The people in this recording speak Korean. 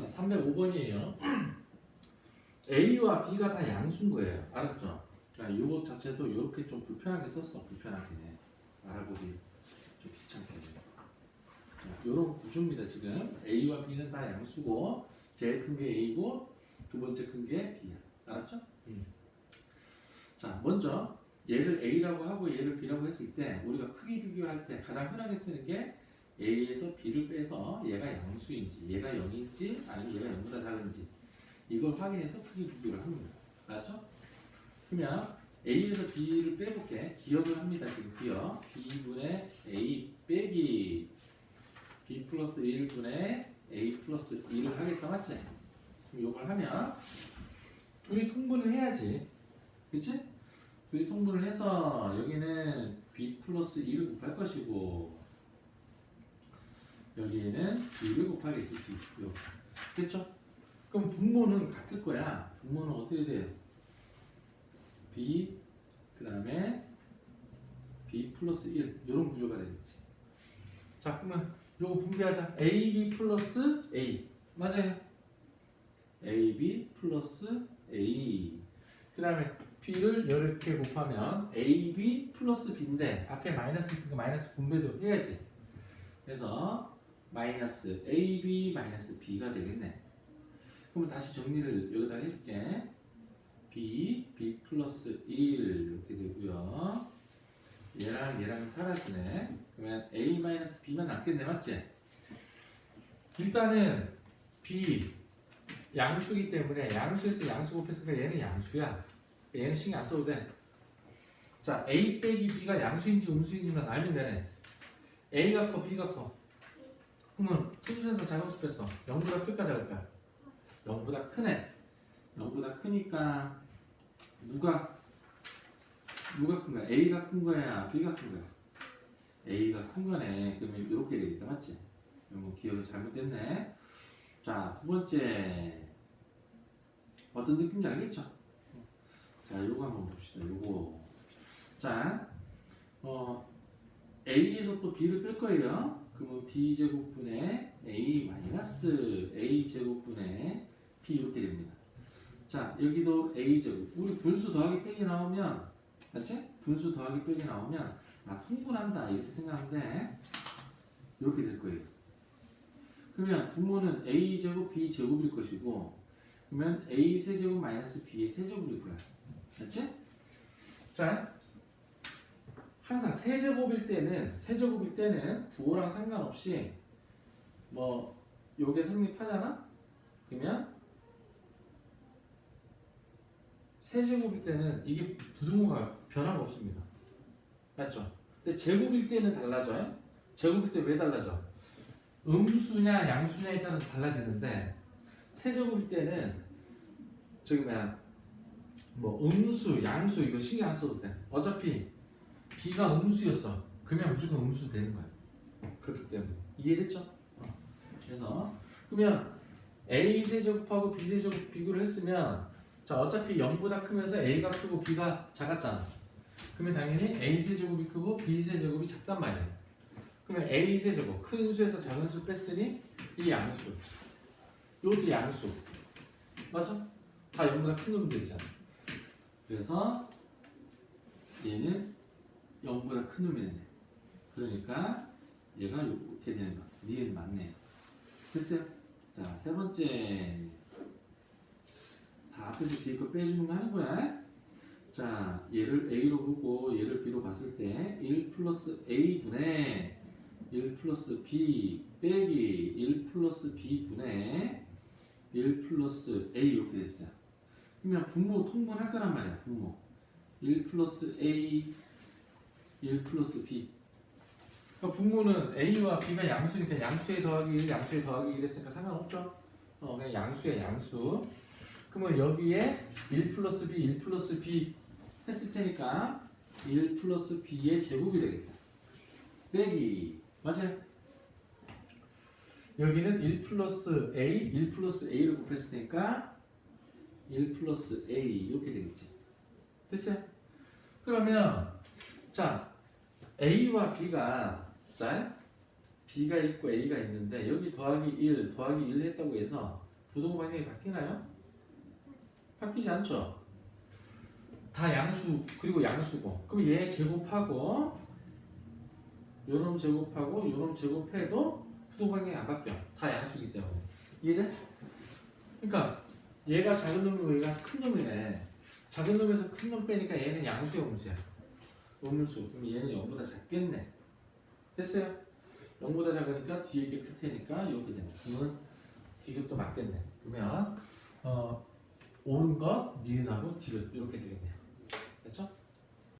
자, 305번이에요. A와 B가 다 양수인 거예요. 알았죠? 자, 이거 자체도 이렇게 좀 불편하게 썼어. 불편하게. 알아보기 좀 귀찮게. 이런 구조입니다. 지금 A와 B는 다 양수고 제일 큰 게 A고 두 번째 큰 게 B야. 알았죠? 자, 먼저 얘를 A라고 하고 얘를 B라고 했을 때 우리가 크기 비교할 때 가장 흔하게 쓰는 게 A에서 B를 빼서 얘가 양수인지 얘가 0인지 아니면 얘가 0보다 작은지 이걸 확인해서 크기 비교를 합니다. 알았죠? 그러면 A에서 B를 빼볼게. 기억을 합니다. 지금 기억. B분의 A 빼기 B 플러스 1분의 A 플러스 1을 하겠다 맞지? 그럼 이걸 하면 둘이 통분을 해야지. 그치? 둘이 통분을 해서 여기는 B 플러스 2를 곱할 것이고 여기에는 B를 곱하겠지. B. 요. 됐죠? 그럼 분모는 같을 거야. 분모는 어떻게 돼요? B 그 다음에 B 플러스 1 이런 구조가 되겠지. 자 그러면 요거 분배하자. AB 플러스 A 맞아요. AB 플러스 A 그 다음에 B를 이렇게 곱하면 AB 플러스 B인데 앞에 마이너스 있으니까 마이너스 분배도 해야지. 그래서 마이너스 AB 마이너스 B가 되겠네. 그럼 다시 정리를 여기다 해줄게. B, B 플러스 1 이렇게 되고요. 얘랑 얘랑 사라지네. 그러면 A 마이너스 B만 남겠네, 맞지? 일단은 B 양수기 때문에 양수에서 양수 곱했으니까 얘는 양수야. 얘는 신경 안 써도 돼. 자, A 빼기 B가 양수인지 음수인지만 알면 되네. A가 커, B가 커. 그러면 수준에서 뺐어. 0보다 클까 작을까? 0보다 크네. 0보다 크니까 누가 누가 큰 거야? A가 큰 거야? B가 큰 거야? A가 큰 거네. 그러면 이렇게 되겠다. 맞지? 이거 기억이 잘못됐네. 자, 두 번째. 어떤 느낌인지 알겠죠? 자, 요거 한번 봅시다. 요거. 자, 어, A에서 또 B를 뺄 거예요. 그러면 B 제곱분의 A 마이너스 A 제곱분의 B 이렇게 됩니다. 자, 여기도 A 제곱. 우리 분수 더하기 빼기 나오면, 맞지? 분수 더하기 빼기 나오면, 아, 통분한다. 이렇게 생각하는데, 이렇게 될 거예요. 그러면 분모는 A 제곱, B 제곱일 것이고, 그러면 A 세제곱 마이너스 B의 세제곱일 거야. 맞지? 자, 항상 세제곱일 때는, 세제곱일 때는 부호랑 상관없이, 뭐, 요게 성립하잖아? 그러면 세제곱일 때는 이게 부등호가 변화가 없습니다. 맞죠? 근데 제곱일 때는 달라져요. 제곱일 때 왜 달라져? 음수냐 양수냐에 따라서 달라지는데 세제곱일 때는 저기 뭐야 뭐 음수 양수 이거 신경 안 써도 돼. 어차피 b가 음수였어. 그러면 무조건 음수 되는 거야. 그렇기 때문에 이해됐죠? 어. 그래서 그러면 a 세제곱하고 b 세제곱 비교를 했으면 자 어차피 0보다 크면서 a가 크고 b가 작았잖아. 그러면 당연히 a 세제곱이 크고 b 세제곱이 작단 말이야. 그러면 a 세제곱 큰 수에서 작은 수 뺐으니 이 양수. 요것도 양수. 맞아? 다 0보다 큰 놈이 되잖아. 그래서 얘는 0보다 큰 놈이 되네. 그러니까 얘가 이렇게 되는 거야. 니은 맞네. 됐어요? 자, 세 번째. 다 앞에서 뒤에 거 빼주는 거 하는 거야. 자, 얘를 A로 보고 얘를 B로 봤을 때 1 플러스 A분의 1 플러스 B 빼기 1 플러스 B분의 1 플러스 A 이렇게 됐어요. 그러면 분모 통분할 거란 말이야, 분모. 1 플러스 A 1 플러스 B 그러니까 분모는 A와 B가 양수니까 양수에 더하기 1, 양수에 더하기 1 했으니까 상관없죠? 어, 그냥 양수에 양수. 그러면 여기에 1 플러스 B, 1 플러스 B 했을 테니까 1 플러스 B의 제곱이 되겠다. 빼기. 맞아요? 여기는 1 플러스 A, 1 플러스 A를 곱했을 테니까 1 플러스 A 이렇게 되겠지. 됐어요? 그러면 자 A와 B가 자 B가 있고 A가 있는데 여기 더하기 1, 더하기 1 했다고 해서 부동호 방향이 바뀌나요? 바뀌지 않죠? 다 양수 그리고 양수고 그럼 얘 제곱하고 요놈 제곱하고 요놈 제곱해도 부동호 방향이 안 바뀌어 다 양수기 때문에 이해돼? 그러니까 얘가 작은 놈이고 얘가 큰 놈이네 작은 놈에서 큰 놈 빼니까 얘는 양수야 음수야 음수 그럼 얘는 0보다 작겠네. 됐어요? 0보다 작으니까 뒤에 게클 테니까 이렇게 되네. 이건 디귿 또 맞겠네. 그러면 어것 니은하고 디귿 이렇게 되겠네요. 됐죠?